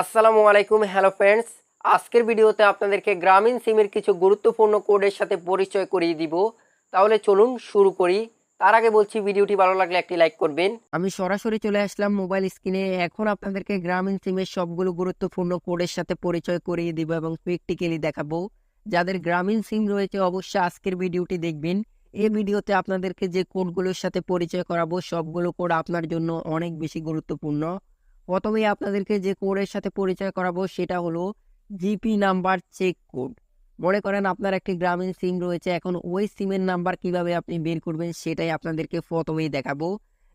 আসসালামু আলাইকুম, hello friends. আজকের ভিডিওতে আপনাদেরকে গ্রামীণ সিমের কিছু গুরুত্বপূর্ণ কোডের সাথে পরিচয় করিয়ে দিব। তাহলে চলুন শুরু করি। তার আগে বলছি, ভিডিওটি ভালো লাগলে একটি লাইক করবেন। আমি সরাসরি চলে আসলাম মোবাইল স্ক্রিনে। এখন আপনাদেরকে গ্রামীণ সিমের সবগুলো গুরুত্বপূর্ণ কোডের সাথে পরিচয় করিয়ে দিব এবং প্র্যাকটিক্যালি দেখাবো। যাদের গ্রামীণ সিম রয়েছে, অবশ্যই আজকের ভিডিওটি দেখবেন। এই ভিডিওতে আপনাদেরকে যে কোডগুলোর সাথে পরিচয় করাবো, সবগুলো কোড আপনার জন্য অনেক বেশি গুরুত্বপূর্ণ। প্রথমেই আপনাদেরকে যে কোডের সাথে পরিচয় করাবো সেটা হলো জিপি নাম্বার চেক কোড। মনে করেন আপনার একটি গ্রামীণ সিম রয়েছে, এখন ওই সিমের নাম্বার কীভাবে আপনি বের করবেন সেটাই আপনাদেরকে প্রথমেই দেখাবো।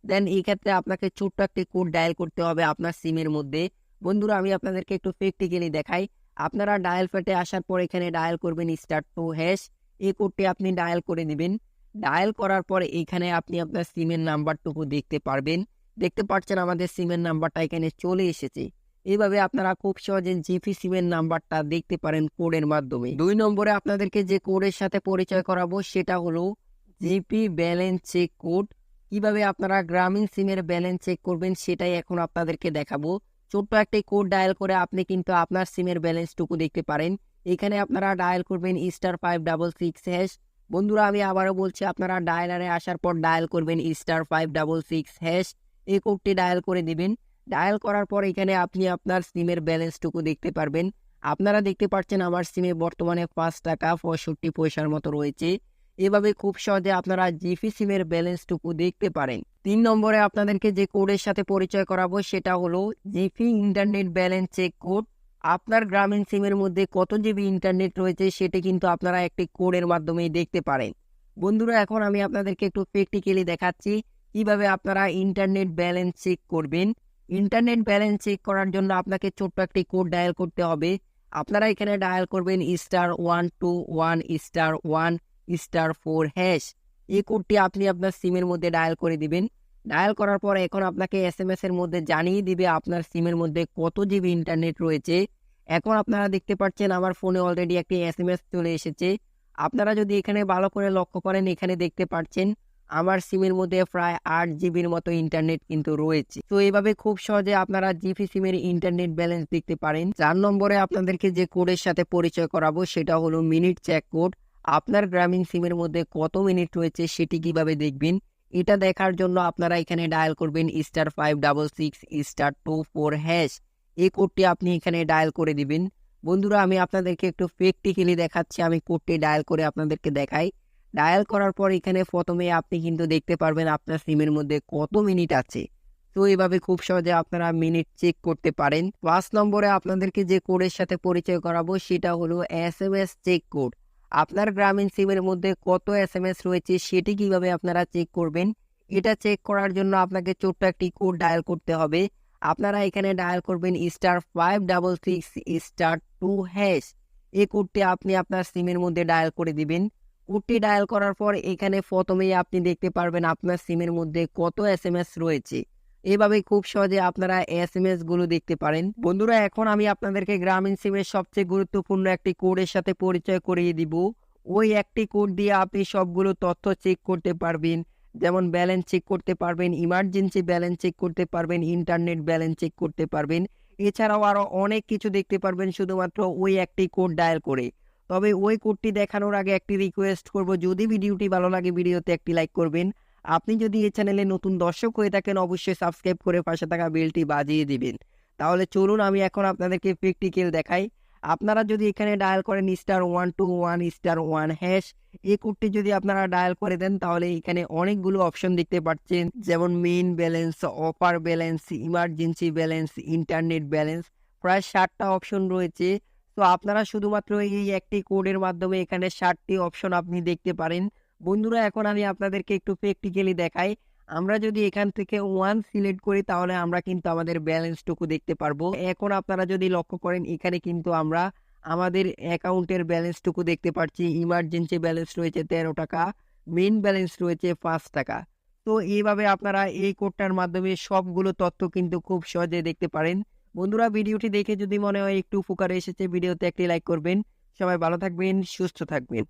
দেন এই ক্ষেত্রে আপনাকে ছোট্ট একটি কোড ডায়াল করতে হবে আপনার সিমের মধ্যে। বন্ধুরা, আমি আপনাদেরকে একটু প্র্যাকটিক্যালি দেখাই। আপনারা ডায়াল প্যাটে আসার পর এখানে ডায়াল করবেন স্টার্ট টু হ্যাশ। এই কোডটি আপনি ডায়াল করে নেবেন ডায়াল করার পর এখানে আপনি আপনার সিমের নাম্বারটুকু দেখতে পারবেন। দেখতে পাচ্ছেন আমাদের সিমের নাম্বারটা এখানে চলে এসেছে। এইভাবে আপনারা খুব সহজে জিপি সিমের নাম্বারটা দেখতে পারেন কোডের মাধ্যমে। দুই নম্বরে আপনাদেরকে যে কোডের সাথে পরিচয় করাবো, সেটা হলো জিপি ব্যালেন্স চেক কোড কীভাবে আপনারা গ্রামীণ সিমের ব্যালেন্স চেক করবেন, সেটাই এখন আপনাদেরকে দেখাবো। ছোট্ট একটি কোড ডায়াল করে আপনি কিন্তু আপনার সিমের ব্যালেন্সটুকু দেখতে পারেন। এখানে আপনারা ডায়াল করবেন star five double six hash বন্ধুরা, আমি আবারও বলছি, আপনারা ডায়ালারে আসার পর ডায়াল করবেন star five double six hash এই কোডটি ডায়াল করে দিবেন। ডায়াল করার পর এখানে আপনি আপনার সিমের ব্যালেন্সটুকু দেখতে পারবেন। আপনারা দেখতে পাচ্ছেন আমার সিমে বর্তমানে পাঁচ টাকা পঁয়ষট্টি পয়সার মতো রয়েছে। এভাবে খুব সহজে আপনারা জিপি সিমের ব্যালেন্সটুকু দেখতে পারেন। তিন নম্বরে আপনাদেরকে যে কোডের সাথে পরিচয় করাবো সেটা হলো GP internet balance check code. আপনার গ্রামীণ সিমের মধ্যে কত জিবি ইন্টারনেট রয়েছে সেটি কিন্তু আপনারা একটি কোডের মাধ্যমেই দেখতে পারেন। বন্ধুরা, এখন আমি আপনাদেরকে একটু প্র্যাকটিক্যালি দেখাচ্ছি। কীভাবে আপনারা ইন্টারনেট ব্যালেন্স চেক করবেন? ইন্টারনেট ব্যালেন্স চেক করার জন্য আপনাকে ছোট্ট একটি কোড ডায়াল করতে হবে। আপনারা এখানে ডায়াল করবেন star one two one star one star four hash এই কোডটি আপনি আপনার সিমের মধ্যে ডায়াল করে দিবেন। ডায়াল করার পর এখন আপনাকে এস এম এর মধ্যে জানিয়ে দিবে আপনার সিমের মধ্যে কত জিবি ইন্টারনেট রয়েছে। এখন আপনারা দেখতে পাচ্ছেন আমার ফোনে অলরেডি একটি এস চলে এসেছে। আপনারা যদি এখানে ভালো করে লক্ষ্য করেন, এখানে দেখতে পাচ্ছেন আমার সিমের মধ্যে প্রায় আট জিবির মতো ইন্টারনেট কিন্তু রয়েছে। তো এভাবে খুব সহজে আপনারা জিপি সিমের ইন্টারনেট ব্যালেন্স দেখতে পারেন। চার নম্বরে আপনাদেরকে যে কোডের সাথে পরিচয় করাবো, সেটা হলো মিনিট চেক কোড আপনার গ্রামীণ সিমের মধ্যে কত মিনিট রয়েছে সেটি কীভাবে দেখবেন? এটা দেখার জন্য আপনারা এখানে ডায়াল করবেন star five double six star two four hash এই কোডটি আপনি এখানে ডায়াল করে দিবেন। বন্ধুরা, আমি আপনাদেরকে একটু প্র্যাকটিক্যালি দেখাচ্ছি। আমি কোডটি ডায়াল করে আপনাদেরকে দেখাই। ডায়াল করার পর এখানে প্রথমে আপনি কিন্তু দেখতে পারবেন আপনার সিমের মধ্যে কত মিনিট আছে। তো এভাবে খুব সহজে আপনারা মিনিট চেক করতে পারেন। পাঁচ নম্বরে আপনাদেরকে যে কোডের সাথে পরিচয় করাবো সেটা হলো S M S check code আপনার গ্রামীণ সিমের মধ্যে কত এস এম এস রয়েছে সেটি কীভাবে আপনারা চেক করবেন, এটা চেক করার জন্য আপনাকে ছোট্ট একটি কোড ডায়াল করতে হবে। আপনারা এখানে ডায়াল করবেন star five double six star two hash এই কোডটি আপনি আপনার সিমের মধ্যে ডায়াল করে দিবেন। কোডটি ডায়াল করার পর এখানে প্রথমেই আপনি দেখতে পারবেন আপনার সিমের মধ্যে কত এস এম এস রয়েছে। এভাবে খুব সহজে আপনারা এস এম এসগুলো দেখতে পারেন। বন্ধুরা, এখন আমি আপনাদেরকে গ্রামীণ সিমের সবচেয়ে গুরুত্বপূর্ণ একটি কোডের সাথে পরিচয় করিয়ে দিব। ওই একটি কোড দিয়ে আপনি সবগুলো তথ্য চেক করতে পারবেন। যেমন ব্যালেন্স চেক করতে পারবেন, ইমার্জেন্সি ব্যালেন্স চেক করতে পারবেন, ইন্টারনেট ব্যালেন্স চেক করতে পারবেন। এছাড়াও আরও অনেক কিছু দেখতে পারবেন শুধুমাত্র ওই একটি কোড ডায়াল করে। তবে ওই কোডটি দেখানোর আগে একটি রিকোয়েস্ট করব। যদি ভিডিওটি ভালো লাগে, ভিডিওতে একটি লাইক করবেন। আপনি যদি এই চ্যানেলে নতুন দর্শক হয়ে থাকেন, অবশ্যই সাবস্ক্রাইব করে পাশে থাকা বেলটি বাজিয়ে দিবেন। তাহলে চলুন, আমি এখন আপনাদেরকে প্র্যাকটিক্যাল দেখাই। আপনারা যদি এখানে ডায়াল করেন star one two one star one hash এই কোডটি যদি আপনারা ডায়াল করে দেন, তাহলে এখানে অনেকগুলো অপশন দেখতে পাচ্ছেন। যেমন main balance offer balance emergency balance internet balance প্রায় ষাটটা অপশন রয়েছে। তো আপনারা শুধুমাত্র এই একটি কোডের মাধ্যমে এখানে ষাটটি অপশন আপনি দেখতে পারেন। বন্ধুরা, এখন আমি আপনাদেরকে একটু প্র্যাকটিক্যালি দেখাই। আমরা যদি এখান থেকে ওয়ান সিলেক্ট করি, তাহলে আমরা কিন্তু আমাদের ব্যালেন্সটুকু দেখতে পারব। এখন আপনারা যদি লক্ষ্য করেন, এখানে কিন্তু আমরা আমাদের অ্যাকাউন্টের ব্যালেন্সটুকু দেখতে পাচ্ছি ইমার্জেন্সি ব্যালেন্স রয়েছে তেরো টাকা মেন ব্যালেন্স রয়েছে পাঁচ টাকা। তো এইভাবে আপনারা এই কোডটার মাধ্যমে সবগুলো তথ্য কিন্তু খুব সহজে দেখতে পারেন। বন্ধুরা ভিডিওটি দেখে যদি মনে হয় একটু উপকারে এসেছে, ভিডিওতে একটি লাইক করবেন। সবাই ভালো থাকবেন, সুস্থ থাকবেন।